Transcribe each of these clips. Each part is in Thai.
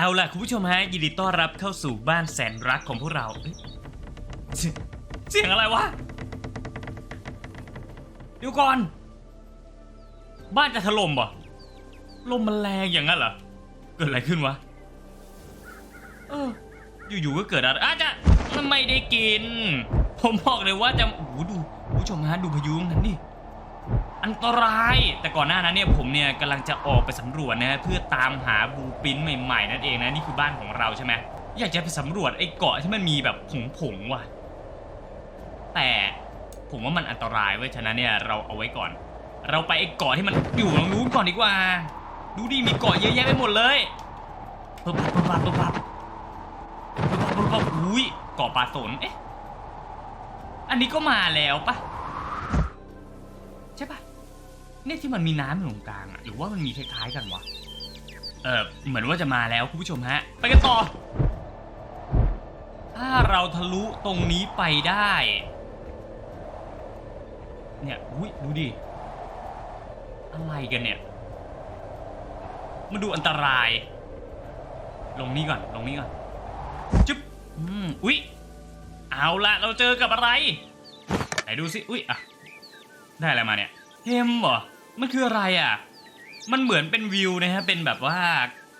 เอาล่ะคุณผู้ชมฮะยินดีต้อนรับเข้าสู่บ้านแสนรักของพวกเราเอ้ยเสียงอะไรวะเดี๋ยวก่อน บ้านจะถล่มเหรอลมมันแรงอย่างนั้นเหรอเกิดอะไรขึ้นวะเอออยู่ๆก็เกิดอะไรอาจจะมันไม่ได้กิน ผมบอกเลยว่าจะโอ้โหดูคุณผู้ชมฮะดูพายุงนั้นดิ อันตราย แต่ก่อนหน้านั้นเนี่ยผมเนี่ยกำลังจะออกไปสำรวจนะฮะเพื่อตามหาบลูปิ้นใหม่ๆนั่นเองนะนี่คือบ้านของเราใช่ไหมอยากจะไปสำรวจไอ้เกาะที่มันมีแบบผงๆว่ะ แต่ผมว่ามันอันตรายเว้ยฉะนั้นเนี่ยเราเอาไว้ก่อน เราไปไอ้เกาะที่มันอยู่ตรงนู้นก่อนดีกว่า ดูดิมีเกาะเยอะแยะไปหมดเลยปุ๊บปั๊บปุ๊บปั๊บปุ๊บปั๊บปุ๊บปั๊บปุ๊บปั๊บอุ้ยเกาะปลาสนเอ๊ะอันนี้ก็มาแล้วปะใช่ปะ เนี่ยที่มันมีน้ำอยู่ตรงกลางอะหรือว่ามันมีคล้ายๆกันวะ เออเหมือนว่าจะมาแล้วคุณผู้ชมฮะ ไปกันต่อ ถ้าเราทะลุตรงนี้ไปได้ เนี่ยอุ้ยดูดิ อะไรกันเนี่ย มันดูอันตราย ลงนี้ก่อน ลงนี้ก่อน จุ๊บ อืม อุ้ยเอาละเราเจอกับอะไร ไหนดูสิ อุ้ยอะ ได้อะไรมาเนี่ย เฮมเหรอ มันคืออะไรอะ มันเหมือนเป็นวิวนะฮะ เป็นแบบว่า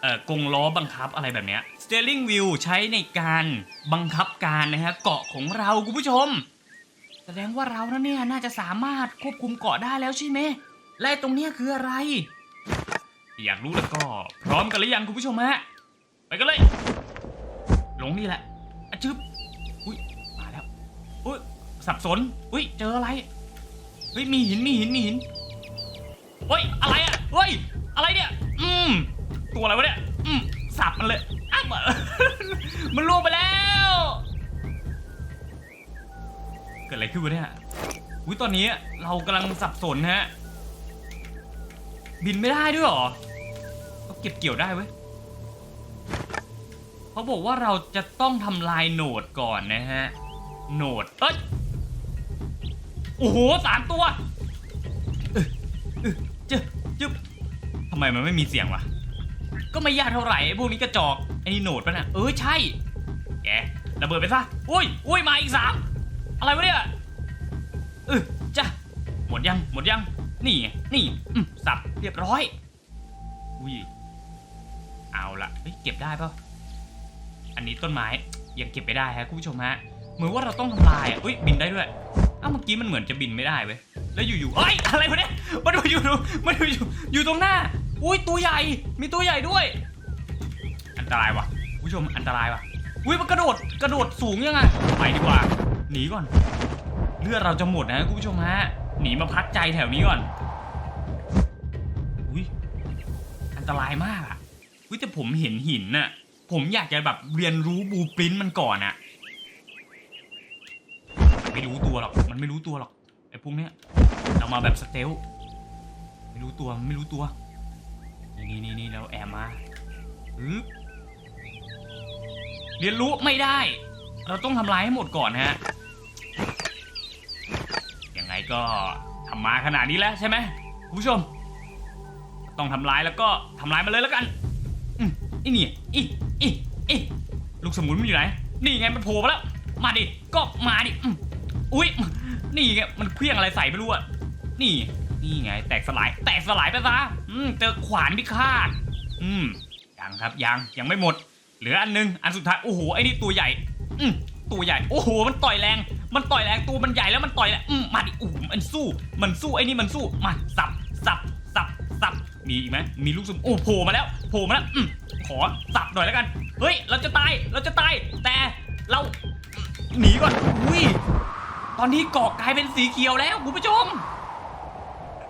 เอ่อกงล้อบังคับอะไรแบบเนี้ย steering wheel ใช้ในการบังคับการนะฮะ เกาะของเราคุณผู้ชม แสดงว่าเรานะเนี่ยน่าจะสามารถควบคุมเกาะได้แล้วใช่ไหม และตรงเนี้ยคืออะไร อยากรู้แล้วก็พร้อมกันหรือยังคุณผู้ชมฮะ ไปกันเลย ลงนี่แหละอะจึ๊บ อุ้ยมาแล้ว อุ้ยสับสน อุ้ยเจออะไร ฮ้ยมีหินมีหินมีหินเฮ้ยอะไรอะเฮ้ยอะไรเนี่ยอืมตัวอะไรวะเนี่ยอืมสับมันเลยอ้าวมันล่วงไปแล้ว เกิดอะไรขึ้นวะเนี่ยอุ้ยตอนนี้เรากำลังสับสนฮะบินไม่ได้ด้วยหรอก็เก็บเกี่ยวได้เว้ยเขาบอกว่าเราจะต้องทำลายโหนดก่อนนะฮะโหนดเอ้ย โอ้โหสามตัวเออเออเจ๊บจึ๊บทำไมมันไม่มีเสียงวะ ก็ไม่ยากเท่าไหร่ไอ้พวกนี้กระจอกไอ้นี่โหนดปะน่ะเออใช่ แกระเบิดไปซะอุ้ยอุ้ยมาอีกสามอะไรวะเนี่ยเออจ้ะหมดยังหมดยังนี่ไงนี่อืมสับเรียบร้อยอุ้ยเอาละเฮ้ยเก็บได้เปล่าอันนี้ต้นไม้ยังเก็บไม่ได้ฮะคุณผู้ชมฮะเหมือนว่าเราต้องทำลายอะอุ้ยบินได้ด้วย อ้าวเมื่อกี้มันเหมือนจะบินไม่ได้เว้ย แล้วอยู่ๆเอ้ยอะไรวะเนี่ย มันมาอยู่มันอยู่อยู่อยู่ตรงหน้า อุ้ยตัวใหญ่ มีตัวใหญ่ด้วย อันตรายว่ะผู้ชมอันตรายว่ะ อุ้ยมันกระโดดกระโดดสูงยังไง ไปดีกว่า หนีก่อน เลือดเราจะหมดนะคุณผู้ชมฮะ หนีมาพักใจแถวนี้ก่อน อุ้ยอันตรายมากอะอุ้ยแต่ผมเห็นหินน่ะ ผมอยากจะแบบเรียนรู้บูปรินมันก่อนอะ ไม่รู้ตัวหรอก มันไม่รู้ตัวหรอกไอ้พวกเนี้ย เรามาแบบสเตลไม่รู้ตัวมันไม่รู้ตัว นี่นี่นี่เราแอบมาฮึเรียนรู้ไม่ได้ เราต้องทำลายให้หมดก่อนฮะ ยังไงก็ทำมาขนาดนี้แล้วใช่ไหมคุณผู้ชม ต้องทำลายแล้วก็ทำลายมาเลยแล้วกันอืมอีนี่อีอีอีลูกสมุนมันอยู่ไหน นี่ไงมันโผล่มาแล้ว มาดิ ก็มาดิ อุ้ยนี่ไงมันเคลี้ยงอะไรใส่ไม่รู้อะนี่ นี่ไง แตกสลาย แตกสลายไปซะอืมเจอขวานพิฆาตอืมยังครับยังยังไม่หมด เหลืออันนึงอันสุดท้ายโอ้โหไอ้นี่ตัวใหญ่อืมตัวใหญ่โอ้โหมันต่อยแรง มันต่อยแรงตัวมันใหญ่แล้วมันต่อยแรงอืมมาดิโอ้โหมันสู้ มันสู้ไอ้นี่มันสู้มาสับสับสับสับมีอีกไหมมีลูกสุนโอ้โผล่มาแล้วโผล่มาแล้วอืมขอสับหน่อยแล้วกัน เฮ้ย เราจะตาย เราจะตาย แต่เราหนีก่อน อุ้ย ตอนนี้เกาะกลายเป็นสีเขียวแล้วคุณผู้ชม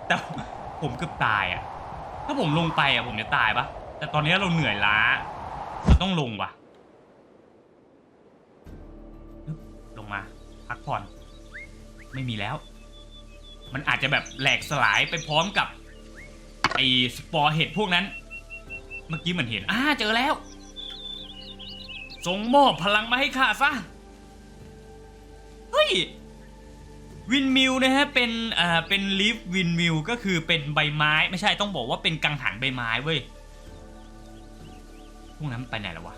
แต่ผมเกือบตายอะ ถ้าผมลงไปอะผมจะตายปะแต่ตอนนี้เราเหนื่อยล้าเราต้องลงว่ะ ลงมา พักผ่อน ไม่มีแล้ว มันอาจจะแบบแหลกสลายไปพร้อมกับไอ้สปอร์เห็ดพวกนั้น เมื่อกี้เหมือนเห็นอ่าเจอแล้วส่งมอบพลังมาให้ข้าซะ เฮ้ย วินมิลนะฮะเป็นอ่าเป็นลีฟวินมิลก็คือเป็นใบไม้ไม่ใช่ต้องบอกว่าเป็นกังหันใบไม้เว้ยพวกนั้นไปไหนแล้ววะ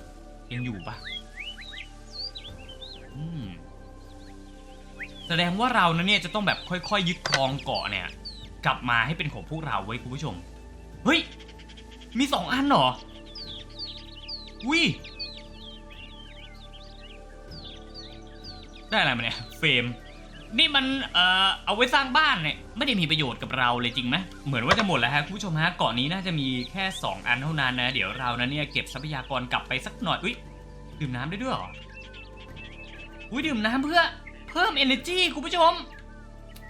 ยังอยู่ปะอืมแสดงว่าเรานะเนี่ยจะต้องแบบค่อยๆยึดครองเกาะเนี่ย กลับมาให้เป็นของพวกเราไว้คุณผู้ชม เฮ้ย มีสองอันเหรอวิได้อะไรมาเนี่ยเฟรม นี่มันเอ่อเอาไว้สร้างบ้านเนี่ยไม่ได้มีประโยชน์กับเราเลยจริงไหมเหมือนว่าจะหมดแล้วฮะคุณผู้ชมฮะเกาะนี้น่าจะมีแค่ 2 อันเท่านั้นนะ เดี๋ยวเรานะเนี่ยเก็บทรัพยากรกลับไปสักหน่อยอุ้ยดื่มน้ำได้ด้วยเหรออุ้ยดื่มน้ำเพื่อเพิ่ม energy คุณผู้ชม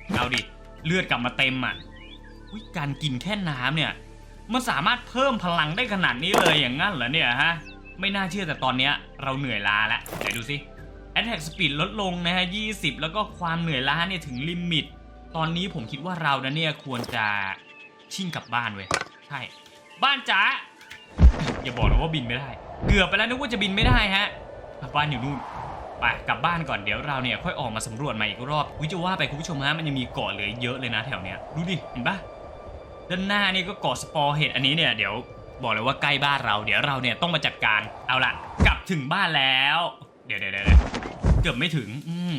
เอาดิเลือดกลับมาเต็มอะอุ้ยการกินแค่น้ำเนี่ยมันสามารถเพิ่มพลังได้ขนาดนี้เลยอย่างงั้นเหรอเนี่ยฮะไม่น่าเชื่อแต่ตอนเนี้ยเราเหนื่อยล้าแล้วไหนดูสิ Attack Speed ลดลงนะฮะ 20 แล้วก็ความเหนื่อยล้าเนี่ยถึงลิมิต ตอนนี้ผมคิดว่าเรานะเนี่ยควรจะชิ่งกลับบ้านเว้ย ใช่ บ้านจ๋า อย่าบอกนะว่าบินไม่ได้ เกือบไปแล้วนึกว่าจะบินไม่ได้ฮะ บ้านอยู่นู่น ไปกลับบ้านก่อนเดี๋ยวเราเนี่ยค่อยออกมาสำรวจใหม่อีกรอบวิจะว่าไปคุณผู้ชมฮะมันยังมีเกาะเหลือเยอะเลยนะแถวเนี้ย ดูดิ เห็นปะด้านหน้านี่ก็เกาะสปอร์เห็ดอันนี้เนี่ยเดี๋ยวบอกเลยว่าใกล้บ้านเรา เดี๋ยวเราเนี่ยต้องมาจัดการ เอาละกลับถึงบ้านแล้ว เดี๋ยวเดี๋ยวเดี๋ยวเกือบไม่ถึง อืม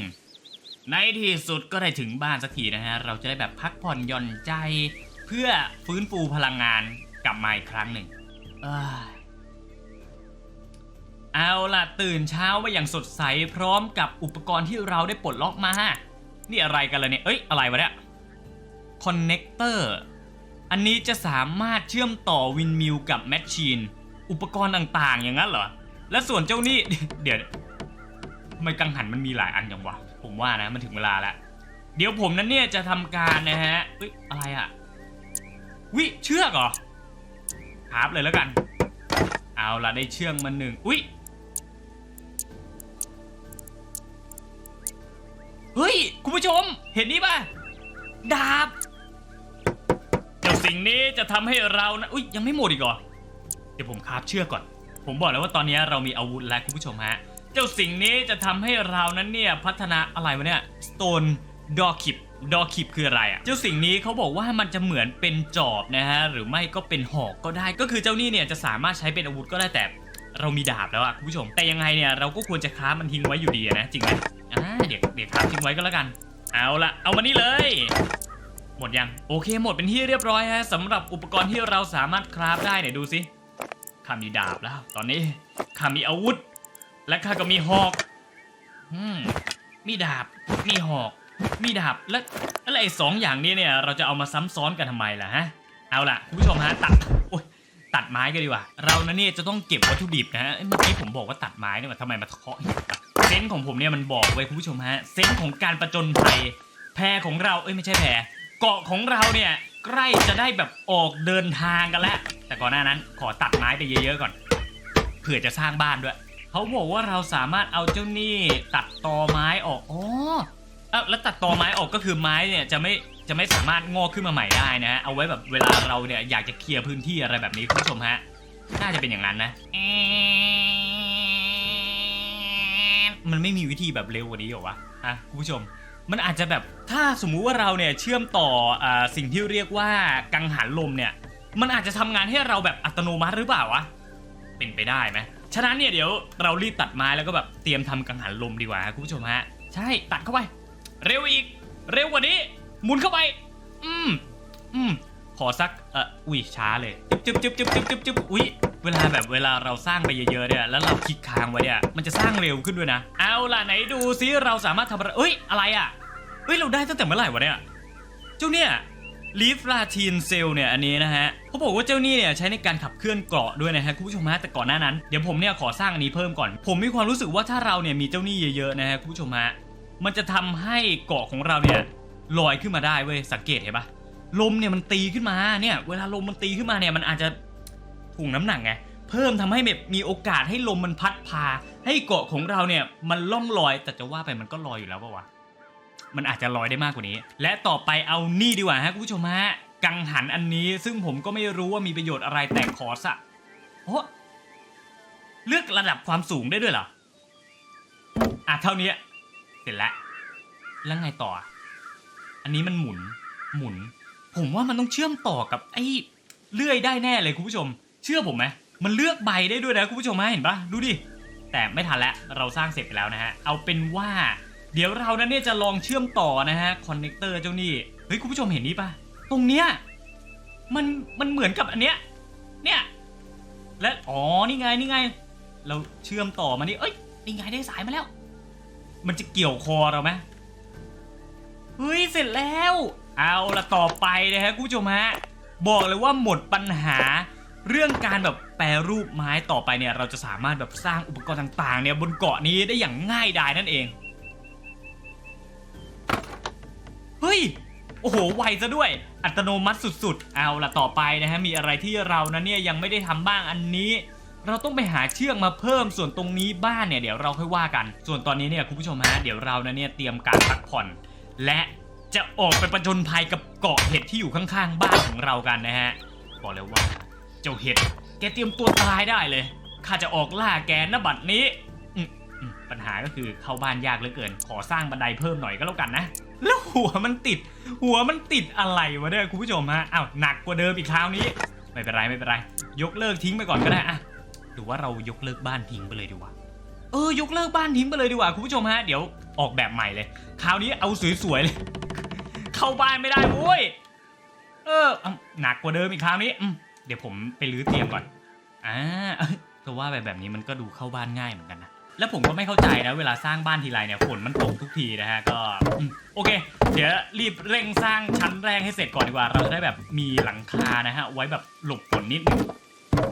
ในที่สุดก็ได้ถึงบ้านสักทีนะฮะ เราจะได้แบบพักผ่อนหย่อนใจ เพื่อฟื้นฟูพลังงานกลับมาอีกครั้งหนึ่ง เอ้ยเอาล่ะตื่นเช้ามาอย่างสดใสพร้อมกับอุปกรณ์ที่เราได้ปลดล็อกมา นี่อะไรกันล่ะเนี่ย เอ้ย อะไรวะเนี่ยคอนเน c เตอร์ อันนี้จะสามารถเชื่อมต่อวินมิลกับแมชชีน อุปกรณ์ต่างๆ อย่างนั้นเหรอ และส่วนเจ้านี่ เดี๋ยวำไมกังหันมันมีหลายอันอย่างวะ ผมว่านะมันถึงเวลาแล้ว เดี๋ยวผมนั้นเนี่ยจะทำการนะฮะเอ้ยอะไรอะวิเชือกเหรอคราบเลยแล้วกัน เอาละได้เชือกมาหนึ่งอุ้ยเฮ้ย คุณผู้ชม เห็นนี่ป่ะ ดาบเจ้าสิ่งนี้จะทำให้เรานะอุ้ยยังไม่หมดอีกเหรอ เดี๋ยวผมคาบเชือกก่อน ผมบอกแล้วว่าตอนนี้เรามีอาวุธแล้วคุณผู้ชมฮะ เจ้าสิ่งนี้จะทำให้เรานั้นเนี่ยพัฒนาอะไรวะเนี่ย Stone d o k i p d o k i p คืออะไรอะ่ะ เจ้าสิ่งนี้เขาบอกว่ามันจะเหมือนเป็นจอบนะฮะ หรือไม่ก็เป็นหอกก็ได้ ก็คือเจ้านี่เนี่ยจะสามารถใช้เป็นอาวุธก็ได้แต่เรามีดาบแล้วอะคุณผู้ชม แต่ยังไงเนี่ยเราก็ควรจะค้ามันทิ้งไว้อยู่ดีอะนะจริงไหมอ่าเดี๋ยวเดี๋ยวค้าทิ้งไว้ก็แล้วกัน เอาละเอามานี่เลย หมดยัง โอเค หมดเป็นที่เรียบร้อยฮะสำหรับอุปกรณ์ที่เราสามารถคราฟได้เนี่ยดูสิข้ามีดาบแล้ว ตอนนี้ข้ามีอาวุธ และข้าก็มีหอกอืมมีดาบ มีหอก มีดาบ และอะไรไอ้สองอย่างนี้เนี่ย เราจะเอามาซ้ำซ้อนกันทำไมล่ะฮะ เอาล่ะคุณผู้ชมฮะตัดโอ๊ยตัดไม้กันดีกว่า เรานะเนี่ยจะต้องเก็บวัตถุดิบนะฮะ เมื่อกี้ผมบอกว่าตัดไม้เนี่หว่าทำไมมาเคาะหินเซนส์ของผมเนี่ยมันบอกไว้คุณผู้ชมฮะ เซนส์ของการประจนภัย แพของเรา เอ้ยไม่ใช่แพเกาะของเราเนี่ย ใกล้จะได้แบบออกเดินทางกันแล้ว แต่ก่อนหน้านั้นขอตัดไม้ไปเยอะๆก่อน เผื่อจะสร้างบ้านด้วย เขาบอกว่าเราสามารถเอาเจ้านี่ตัดตอไม้ออกอ๋อเอ้าแล้วตัดตอไม้ออกก็คือไม้เนี่ยจะไม่จะไม่สามารถงอกขึ้นมาใหม่ได้นะเอาไว้แบบเวลาเราเนี่ยอยากจะเคลียร์พื้นที่อะไรแบบนี้คุณผู้ชมฮะน่าจะเป็นอย่างนั้นนะ มันไม่มีวิธีแบบเร็วกว่านี้หรอวะฮะคุณผู้ชม มันอาจจะแบบถ้าสมมุติว่าเราเนี่ยเชื่อมต่ออสิ่งที่เรียกว่ากังหันลมเนี่ย มันอาจจะทำงานให้เราแบบอัตโนมัติหรือเปล่าวะเป็นไปได้ไหม ฉะนั้นเนี่ยเดี๋ยวเรารีบตัดไม้แล้วก็แบบเตรียมทำกังหันลมดีกว่าฮะคุณผู้ชมฮะ ใช่ตัดเข้าไป เร็วอีก เร็วกว่านี้ หมุนเข้าไป อืมอืมขอสักเอออุ้ยช้าเลยจึ๊บจึ๊บจึ๊บจึ๊บจึ๊บจึ๊บอุ้ยเวลาแบบเวลาเราสร้างไปเยอะๆเนี่ยแล้วเราคลิกค้างไว้เนี่ยมันจะสร้างเร็วขึ้นด้วยนะ เอาล่ะไหนดูซิเราสามารถทำอะไรเอ้ยอะไรอะเฮ้ยเราได้ตั้งแต่เมื่อไหร่วะเนี่ยเจ้าเนี่ยลีฟลาทีนเซลเนี่ยอันนี้นะฮะ เขาบอกว่าเจ้านี่เนี่ยใช้ในการขับเคลื่อนเกราะด้วยนะฮะคุณผู้ชมฮะแต่ก่อนหน้านั้นเดี๋ยวผมเนี่ยขอสร้างอันนี้เพิ่มก่อน ผมมีความรู้สึกว่าถ้าเราเนี่ยมีเจ้านี่เยอะๆนะฮะคุณผู้ชมฮะมันจะทำให้เกราะของเราเนี่ยลอยขึ้นมาได้เว้ยสังเกตเห็นปะลมเนี่ยมันตีขึ้นมาเนี่ยเวลาลมมันตีขึ้นมาเนี่ยมันอาจจะถ่วงน้ำหนักไงเพิ่มทำให้แบบมีโอกาสให้ลมมันพัดพา ให้เกาะของเราเนี่ยมันล่องลอยแต่จะว่าไปมันก็ลอยอยู่แล้วปะวะมันอาจจะลอยได้มากกว่านี้ และต่อไปเอานี่ดีกว่าฮะคุณผู้ชมฮะ กังหันอันนี้ ซึ่งผมก็ไม่รู้ว่ามีประโยชน์อะไรแต่ขอสะโอ้เลือกระดับความสูงได้ด้วยเหรอ อะเท่านี้ เสร็จแล้ว แล้วไงต่อ อันนี้มันหมุน หมุน ผมว่ามันต้องเชื่อมต่อกับไอ้เลื่อยได้แน่เลยคุณผู้ชม เชื่อผมไหมมันเลือกใบได้ด้วยนะคุณผู้ชมฮะเห็นปะดูดิ แต่ไม่ทันแล้วเราสร้างเสร็จไปแล้วนะฮะ เอาเป็นว่า เดี๋ยวเรานั้นเนี่ยจะลองเชื่อมต่อนะฮะ คอนเนคเตอร์เจ้านี่ เฮ้ยคุณผู้ชมเห็นนี่ปะ ตรงเนี้ยมันมันเหมือนกับอันเนี้ยเนี่ยและอ๋อนี่ไงนี่ไง เราเชื่อมต่อมานี่เอ้ยนี่ไงได้สายมาแล้ว มันจะเกี่ยวคอเราไหมเฮ้ยเสร็จแล้ว เอาละต่อไปนะฮะคุณผู้ชมฮะบอกเลยว่าหมดปัญหาเรื่องการแบบแปรรูปไม้ต่อไปเนี่ย เราจะสามารถแบบสร้างอุปกรณ์ต่างๆ เนี่ยบนเกาะนี้ได้อย่างง่ายดายนั่นเอง เฮ้ย โอ้โห ไวซะด้วย อัตโนมัติสุดๆ เอาละต่อไปนะฮะ มีอะไรที่เรานั้นเนี่ยยังไม่ได้ทำบ้างอันนี้ เราต้องไปหาเชือกมาเพิ่ม ส่วนตรงนี้บ้านเนี่ยเดี๋ยวเราค่อยว่ากัน ส่วนตอนนี้เนี่ยคุณผู้ชมฮะ เดี๋ยวเรานั้นเนี่ยเตรียมการพักผ่อน และจะออกไปประจนภัยกับเกาะเห็ดที่อยู่ข้างๆ บ้านของเรากันนะฮะ บอกเลยว่า เจ้าเห็ด แกเตรียมตัวตายได้เลย ข้าจะออกล่าแกนบัดนี้ ปัญหาก็คือเข้าบ้านยากเหลือเกิน ขอสร้างบันไดเพิ่มหน่อยก็แล้วกันนะ แล้วหัวมันติด หัวมันติดอะไรวะเนี่ยคุณผู้ชมฮะอ้าวหนักกว่าเดิมอีกคราวนี้ ไม่เป็นไรไม่เป็นไร ยกเลิกทิ้งไปก่อนก็ได้อะหรือว่าเรายกเลิกบ้านทิ้งไปเลยดีกว่า เออยกเลิกบ้านทิ้งไปเลยดีกว่าคุณผู้ชมฮะเดี๋ยวออกแบบใหม่เลย คราวนี้เอาสวยๆเลย เข้าบ้านไม่ได้โว้ยเออหนักกว่าเดิมอีกคราวนี้เดี๋ยวผมไปรื้อเตียงก่อนอ่าเอ้ยแต่ว่าแบบแบบนี้มันก็ดูเข้าบ้านง่ายเหมือนกันนะ แล้วผมก็ไม่เข้าใจนะเวลาสร้างบ้านทีไรเนี่ยฝนมันตกทุกทีนะฮะก็โอเค เดี๋ยวรีบเร่งสร้างชั้นแรกให้เสร็จก่อนดีกว่า เราจะได้แบบมีหลังคานะฮะไว้แบบหลบฝนนิดนึง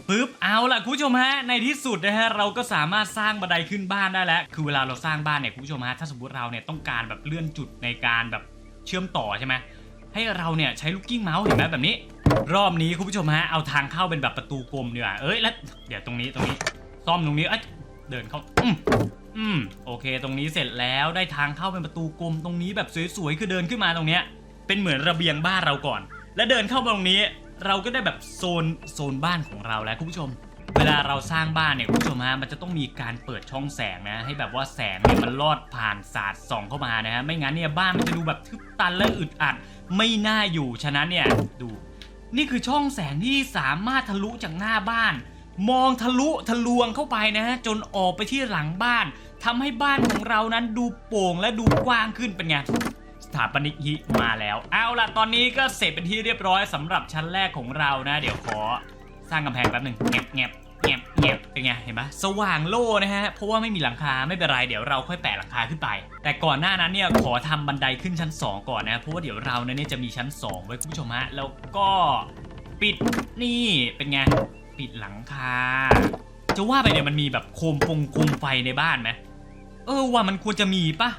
ปึ๊บเอาล่ะคุณผู้ชมฮะในที่สุดนะฮะเราก็สามารถสร้างบันไดขึ้นบ้านได้แล้วคือเวลาเราสร้างบ้านเนี่ยคุณผู้ชมฮะถ้าสมมติเราเนี่ยต้องการแบบเลื่อนจุดในการแบบเชื่อมต่อใช่ไหมให้เราเนี่ยใช้ลูกกิ้งเมาส์เห็นไหมแบบนี้ รอบนี้คุณผู้ชมฮะเอาทางเข้าเป็นแบบประตูกลมดีกว่าเอ้ยแล้วเดี๋ยวตรงนี้ตรงนี้ซ่อมตรงนี้เอ้ย เดินเข้าอืมอืมโอเค ตรงนี้เสร็จแล้วได้ทางเข้าเป็นประตูกลมตรงนี้แบบสวยๆคือเดินขึ้นมาตรงเนี้ย เป็นเหมือนระเบียงบ้านเราก่อน แล้วเดินเข้ามาตรงนี้ เราก็ได้แบบโซนโซนบ้านของเราแล้วคุณผู้ชม เวลาเราสร้างบ้านเนี่ยคุณผู้ชมฮะมันจะต้องมีการเปิดช่องแสงนะ ให้แบบว่าแสงเนี่ยมันลอดผ่านสาดส่องเข้ามานะฮะไม่งั้นเนี่ยบ้านมันจะดูแบบทึบตันและอึดอัด ไม่น่าอยู่ฉะนั้นเนี่ยดู นี่คือช่องแสงที่สามารถทะลุจากหน้าบ้าน มองทะลุทะลวงเข้าไปนะฮะจนออกไปที่หลังบ้านทำให้บ้านของเรานั้นดูโปร่งและดูกว้างขึ้นเป็นไงสถาปนิกฮิมาแล้ว เอาล่ะตอนนี้ก็เสร็จเป็นที่เรียบร้อยสำหรับชั้นแรกของเรานะ เดี๋ยวขอสร้างกำแพงแป๊บหนึ่งแงบแงบแงบแงบเป็นไงเห็นปะสว่างโล่นะฮะ เพราะว่าไม่มีหลังคาไม่เป็นไรเดี๋ยวเราค่อยแปะหลังคาขึ้นไป แต่ก่อนหน้านั้นเนี่ยขอทำบันไดขึ้นชั้น 2 ก่อนนะ เพราะว่าเดี๋ยวเราเนี่ยจะมีชั้น 2 ไว้คุณผู้ชมฮะ แล้วก็ปิดนี่เป็นไง ปิดหลังคา จะว่าไปเนี่ยมันมีแบบโคมฟงโคมไฟในบ้านไหมเออว่ามันควรจะมีปะ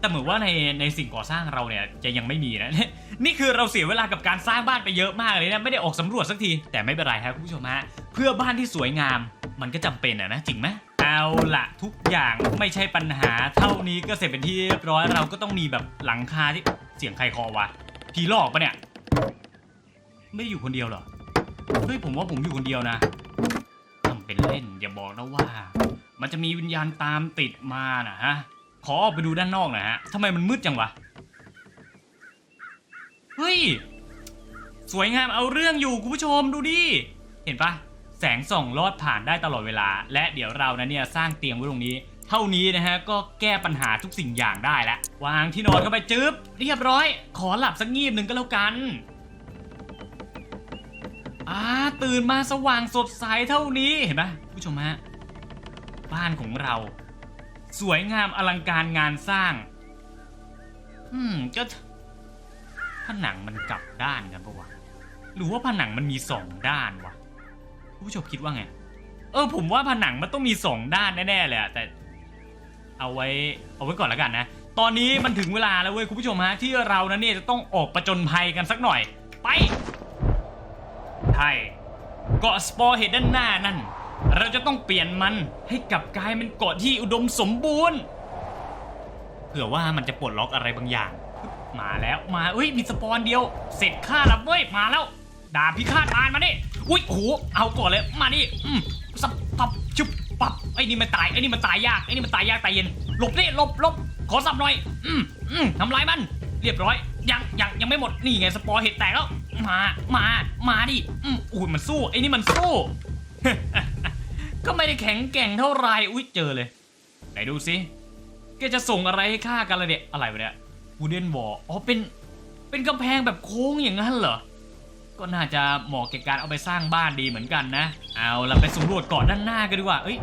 แต่เหมือนว่าในในสิ่งก่อสร้างเราเนี่ยจะยังไม่มีนะ นี่คือเราเสียเวลากับการสร้างบ้านไปเยอะมากเลยนะไม่ได้ออกสำรวจสักที แต่ไม่เป็นไรครับคุณผู้ชมฮะเพื่อบ้านที่สวยงามมันก็จำเป็นอะนะจริงไหมเอาละทุกอย่างไม่ใช่ปัญหาเท่านี้ก็เสร็จเป็นที่เรียบร้อยเราก็ต้องมีแบบหลังคาที่เสียงใครคอวะผีหลอกปะเนี่ย ไม่ได้อยู่คนเดียวหรอ เฮ้ยผมว่าผมอยู่คนเดียวนะทำเป็นเล่นอย่าบอกนะว่า มันจะมีวิญญาณตามติดมานะฮะ ขอออกไปดูด้านนอกหน่อยฮะทำไมมันมืดจังวะ เฮ้ย สวยงามเอาเรื่องอยู่คุณผู้ชมดูดิ เห็นปะแสงส่องลอดผ่านได้ตลอดเวลา และเดี๋ยวเรานะเนี่ยสร้างเตียงไว้ตรงนี้ เท่านี้นะฮะก็แก้ปัญหาทุกสิ่งอย่างได้แล้ววางที่นอนเข้าไปจึ๊บเรียบร้อย ขอหลับสักงีบหนึ่งก็แล้วกัน อ่าตื่นมาสว่างสดใสเท่านี้เห็นปะคุณผู้ชมฮะบ้านของเรา สวยงามอลังการงานสร้าง อืมก็ผนังมันกลับด้านกันปะวะหรือว่าผนังมันมีสองด้านวะผู้ชมคิดว่าไง เออผมว่าผนังมันต้องมีสองด้านแน่ๆเลยอะแต่เอาไว้เอาไว้ก่อนแล้วกันนะ ตอนนี้มันถึงเวลาแล้วเว้ยคุณผู้ชมฮะที่เรานั้นเนี่ยจะต้องออกประจนภัยกันสักหน่อย ไป ช่ เกาะสปอร์เฮดด้านหน้านั่น เราจะต้องเปลี่ยนมันให้กลับกลายเป็นเกาะที่อุดมสมบูรณ์ เผื่อว่ามันจะปลดล็อกอะไรบางอย่าง มาแล้วมาเอ้ยมีสปอนเดียว เสร็จค่าแล้วเว้ยมาแล้วดาบพิฆาตมารมาดิอุ้ยโอ้โหเอาก่อนเลยมานี่อืมสับปับชุบปับไอ้นี่มันตายไอ้นี่มันตายยากไอ้นี่มันตายยากตายเย็นหลบดิหลบหลบขอสับหน่อย อืมอืมทำลายมัน เรียบร้อย ยังยังยังไม่หมดนี่ไงสปอร์เห็ดแตกแล้วมามามาดิอืมอุ้ยมันสู้ไอ้นี่มันสู้ ก็ไม่ได้แข็งแกร่งเท่าไรอุ้ยเจอเลย ไหนดูสิแกจะส่งอะไรให้ข้ากันละเนี่ยอะไรวะเนี่ยวูเดนวอลอ๋อเป็นเป็นกำแพงแบบโค้งอย่างนั้นเหรอก็น่าจะเหมาะแก่การเอาไปสร้างบ้านดีเหมือนกันนะ เอาเราไปสำรวจเกาะด้านหน้ากันดีกว่า เอ้ย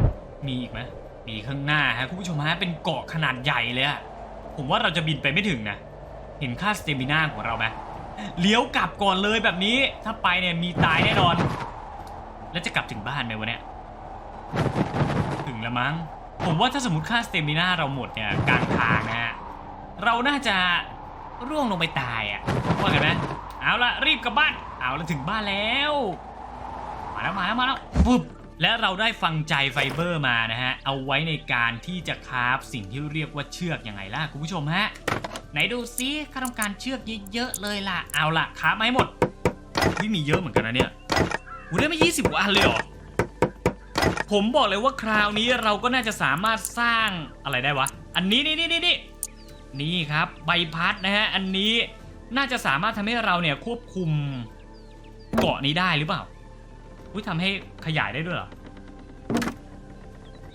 มีอีกไหมมีข้างหน้าฮะคุณผู้ชมฮะเป็นเกาะขนาดใหญ่เลยอะผมว่าเราจะบินไปไม่ถึงนะ เห็นค่าสเตมิน่าของเราไหมเลี้ยวกลับก่อนเลยแบบนี้ ถ้าไปเนี่ยมีตายแน่นอน แล้วจะกลับถึงบ้านไหมวะเนี่ย ถึงแล้วมั้ง ผมว่าถ้าสมมติค่าสเตมิน่าเราหมดเนี่ยกลางทางนะฮะ เราน่าจะร่วงลงไปตายอะว่ากันไหมเอาละรีบกลับบ้าน เอาละถึงบ้านแล้ว มาแล้วมาแล้วมาแล้วปุ๊บและเราได้ฟังใจไฟเบอร์มานะฮะ เอาไว้ในการที่จะคราฟสิ่งที่เรียกว่าเชือกยังไงล่ะคุณผู้ชมฮะ ไหนดูซิข้าต้องการเชือกเยอะๆเลยล่ะ เอาล่ะคาฟมาให้หมดวิมีเยอะเหมือนกันนะเนี่ยอูได้มา20กว่าอันเลยเหรอ ผมบอกเลยว่าคราวนี้เราก็น่าจะสามารถสร้างอะไรได้วะ อันนี้นี่นี่นี่นี่นี่ครับใบพัดนะฮะ อันนี้น่าจะสามารถทำให้เราเนี่ยควบคุมเกาะนี้ได้หรือเปล่าอุ้ยทำให้ขยายได้ด้วยเหรอ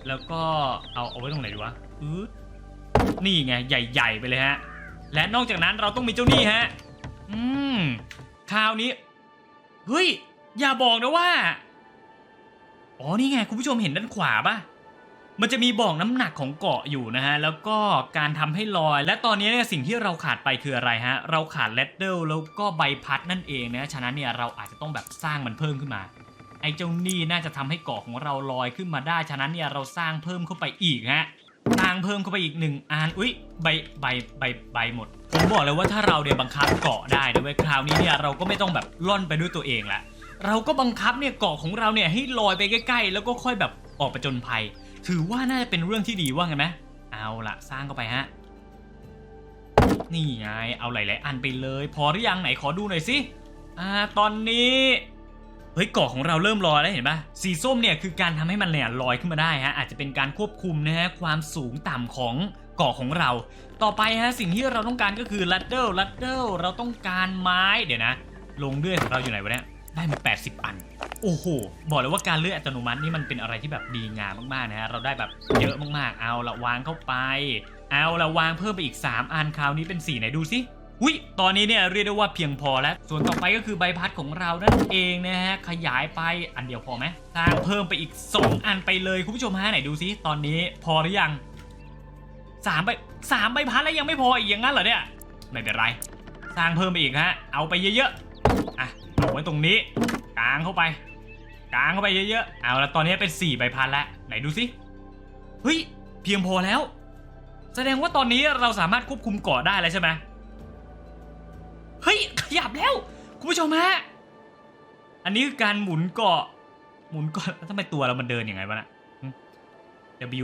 แล้วก็เอาเอาไว้ตรงไหนดีวะอืดนี่ไงใหญ่ ๆ ไปเลยฮะ และนอกจากนั้นเราต้องมีเจ้าหนี่ฮะ อืม คราวนี้ เฮ้ย อย่าบอกนะว่า อ๋อ นี่ไง คุณผู้ชมเห็นด้านขวาปะมันจะมีบอกน้ำหนักของเกาะอยู่นะฮะ แล้วก็การทำให้ลอย และตอนนี้เนี่ยสิ่งที่เราขาดไปคืออะไรฮะ เราขาดเลดเดลแล้วก็ใบพัดนั่นเองนะ ฉะนั้นเนี่ยเราอาจจะต้องแบบสร้างมันเพิ่มขึ้นมา ไอ้เจ้านี่น่าจะทำให้เกาะของเราลอยขึ้นมาได้ ฉะนั้นเนี่ยเราสร้างเพิ่มเข้าไปอีกฮะ สร้างเพิ่มเข้าไปอีกหนึ่งอันอุ๊ยใบใบใบใบหมดผมบอกเลยว่าถ้าเราเนี่ยบังคับเกาะได้นะเว้ยคราวนี้เนี่ยเราก็ไม่ต้องแบบล่อนไปด้วยตัวเองละเราก็บังคับเนี่ยเกาะของเราเนี่ยให้ลอยไปใกล้ ๆ แล้วก็ค่อยแบบออกไปจนภัย ถือว่าน่าจะเป็นเรื่องที่ดีว่าไงไหมเอาละสร้างเข้าไปฮะนี่ไงเอาหลายๆอันไปเลย พอหรือยังไหนขอดูหน่อยสิอ่าตอนนี้ เฮ้ยเกาะของเราเริ่มลอยแล้วเห็นปะสีส้มเนี่ยคือการทำให้มันเนี่ยลอยขึ้นมาได้ฮะอาจจะเป็นการควบคุมนะฮะความสูงต่ำของเกาะของเรา ต่อไปฮะสิ่งที่เราต้องการก็คือลัดเดิลลัดเดิลเราต้องการไม้เดี๋ยวนะ ลงเลื่อยของเราอยู่ไหนวะเนี่ยได้มา 80 อัน โอ้โห บอกเลยว่าการเลื่อยอัตโนมัตินี่มันเป็นอะไรที่แบบดีงามมากๆนะฮะ เราได้แบบเยอะมากๆ เอาละวางเข้าไป เอาละวางเพิ่มไปอีก 3 อัน คราวนี้เป็น 4 ไหนดูสิ อุ้ยตอนนี้เนี่ยเรียกได้ว่าเพียงพอแล้ว ส่วนต่อไปก็คือใบพัดของเรานั่นเองนะฮะขยายไปอันเดียวพอไหมสร้างเพิ่มไปอีก 2 อันไปเลยคุณผู้ชมฮะไหนดูสิตอนนี้พอหรือยังสามใบสามใบพัดแล้วยังไม่พออีกอย่างนั้นเหรอเนี่ยไม่เป็นไร สร้างเพิ่มไปอีกฮะเอาไปเยอะๆอะเอาไว้ตรงนี้กางเข้าไปกางเข้าไปเยอะๆเอาละตอนนี้เป็น4ใบพัดแล้วไหนดูสิเฮ้ยเพียงพอแล้ว แสดงว่าตอนนี้เราสามารถควบคุมเกาะได้แล้วใช่ไหม เฮ้ยขยับแล้วคุณผู้ชมฮะอันนี้คือการหมุนเกาะ หมุนเกาะแล้วทำไมตัวเรามันเดินยังไงวะนะ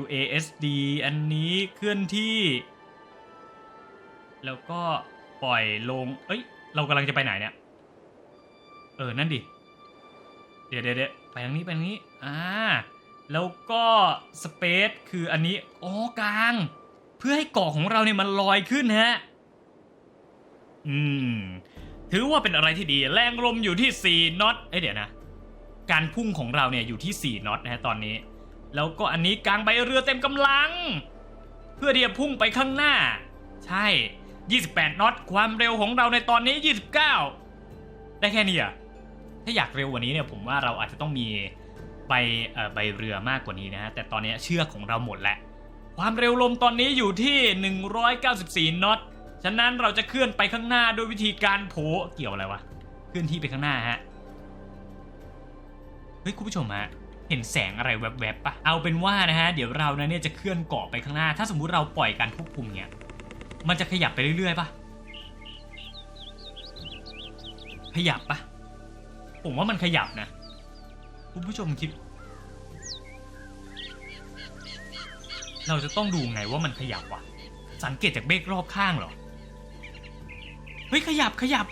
W A S D อันนี้เคลื่อนที่ แล้วก็ปล่อยลง เอ้ย เรากำลังจะไปไหนเนี่ย เออ นั่นดิ เดี๋ยวเดี๋ยวเดี๋ยวไปทางนี้ไปทางนี้ อ่า แล้วก็สเปซคืออันนี้ อ๋อ กลาง เพื่อให้เกาะของเราเนี่ยมันลอยขึ้นฮะ อืม ถือว่าเป็นอะไรที่ดี แรงลมอยู่ที่4น็อต เอ้ยเดี๋ยวนะ การพุ่งของเราเนี่ยอยู่ที่4น็อตนะฮะตอนนี้ แล้วก็อันนี้กลางใบเรือเต็มกำลัง เพื่อที่จะพุ่งไปข้างหน้า ใช่ 28น็อต ความเร็วของเราในตอนนี้ 29 ได้แค่นี้อะถ้าอยากเร็วกว่านี้เนี่ยผมว่าเราอาจจะต้องมีใบเอ่อใบเรือมากกว่านี้นะฮะ แต่ตอนนี้เชือกของเราหมดแล้ว ความเร็วลมตอนนี้อยู่ที่ 194น็อต ฉะนั้นเราจะเคลื่อนไปข้างหน้าด้วยวิธีการโผเกี่ยวอะไรวะเคลื่อนที่ไปข้างหน้าฮะเฮ้ยคุณผู้ชมฮะเห็นแสงอะไรแวบๆปะเอาเป็นว่านะฮะเดี๋ยวเรานะเนี่ยจะเคลื่อนเกาะไปข้างหน้า ถ้าสมมุติเราปล่อยการควบคุมเนี่ยมันจะขยับไปเรื่อยๆปะขยับปะผมว่ามันขยับนะคุณผู้ชมคิด เราจะต้องดูไงว่ามันขยับวะสังเกตจากเบรกรอบข้างหรอ เฮ้ยขยับขยับ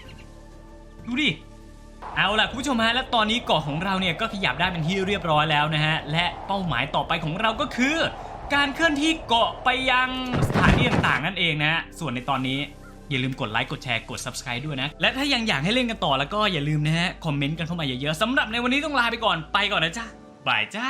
ดูดิ เอาล่ะคุณผู้ชมฮะและตอนนี้เกาะของเราเนี่ยก็ขยับได้เป็นที่เรียบร้อยแล้วนะฮะและเป้าหมายต่อไปของเราก็คือ การเคลื่อนที่เกาะไปยังสถานที่ต่างๆนั่นเองนะฮะส่วนในตอนนี้อย่าลืมกดไลค์กดแชร์กด subscribe ด้วยนะ และถ้ายังอยากให้เล่นกันต่อแล้วก็อย่าลืมนะฮะคอมเมนต์กันเข้ามาเยอะๆสำหรับในวันนี้ต้องลาไปก่อนไปก่อนนะจ๊ะบายจ้า